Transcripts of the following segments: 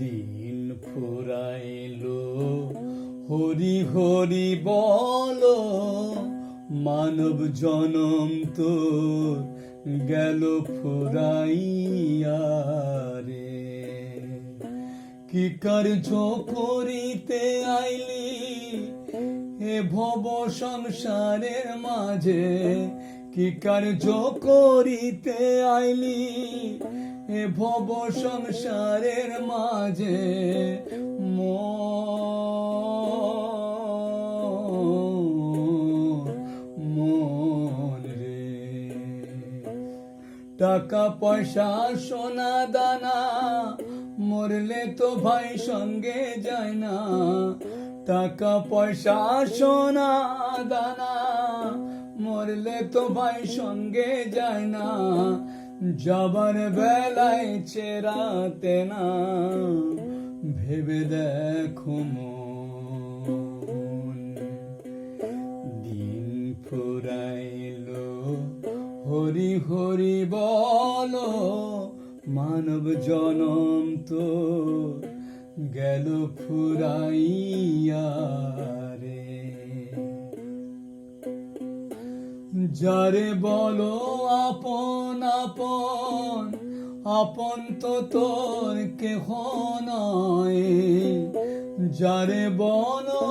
দিন ফুরাইলো। হরি হরি বল, মানব জনম তো গেল ফুরাইয়া রে। কি কার্য করিতে আইলি হে ভব সংসারের মাঝে কি কার্য করিতে আইলি? এ ভব সংসারের মাঝে মন রে। টাকা, পয়সা, সোনা, দানা, মরলে তো ভাই সঙ্গে যায় না। টাকা, পয়সা, সোনা, দানা মরলে তো ভাই সঙ্গে যায় না। যাবার বেলায় চেরাতে না। ভেবে দেখো দিন ফুরাইলো, হরি হরি বলো, মানব জনম তো গেল ফুরাইয়া। যারে বলো আপন আপন আপন তো তোর কেহ নয়। যারে বলো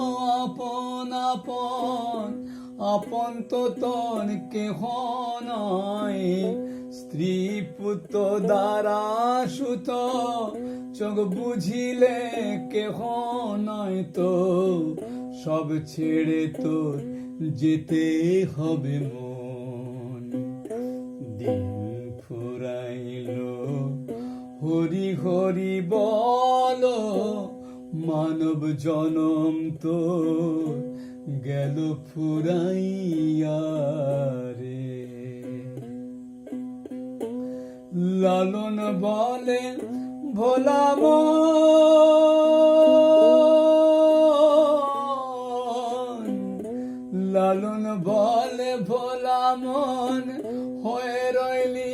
আপন আপন আপন তো তোর কেহ নয়। স্ত্রী পুত্র দ্বারা সুত, চোখ বুঝিলে কেহ নয় তো। সব ছেড়ে তোর যেতে হবে মন। হরি হরি বল, মানব জনম তো গেল ফুরাইয়া রে। লালন বলে ভোলাম লালন বলে, ভোলা মন, হয়ে রইলি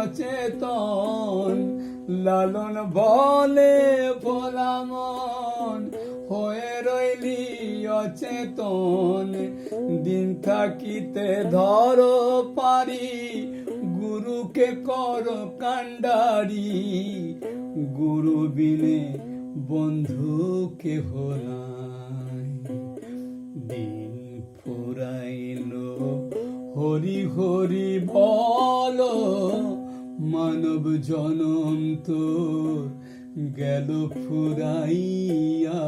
অচেতন। লালন বলে ভোলা মন, হয়ে রইলি অচেতন। দিন থাকিতে ধরো পারি, গুরুকে কর কান্ডারি গুরু বিনে বন্ধু নাই। দিন ফুরাইলো, হরি হরি বলো মানব জনম তো গেল ফুরাইয়া।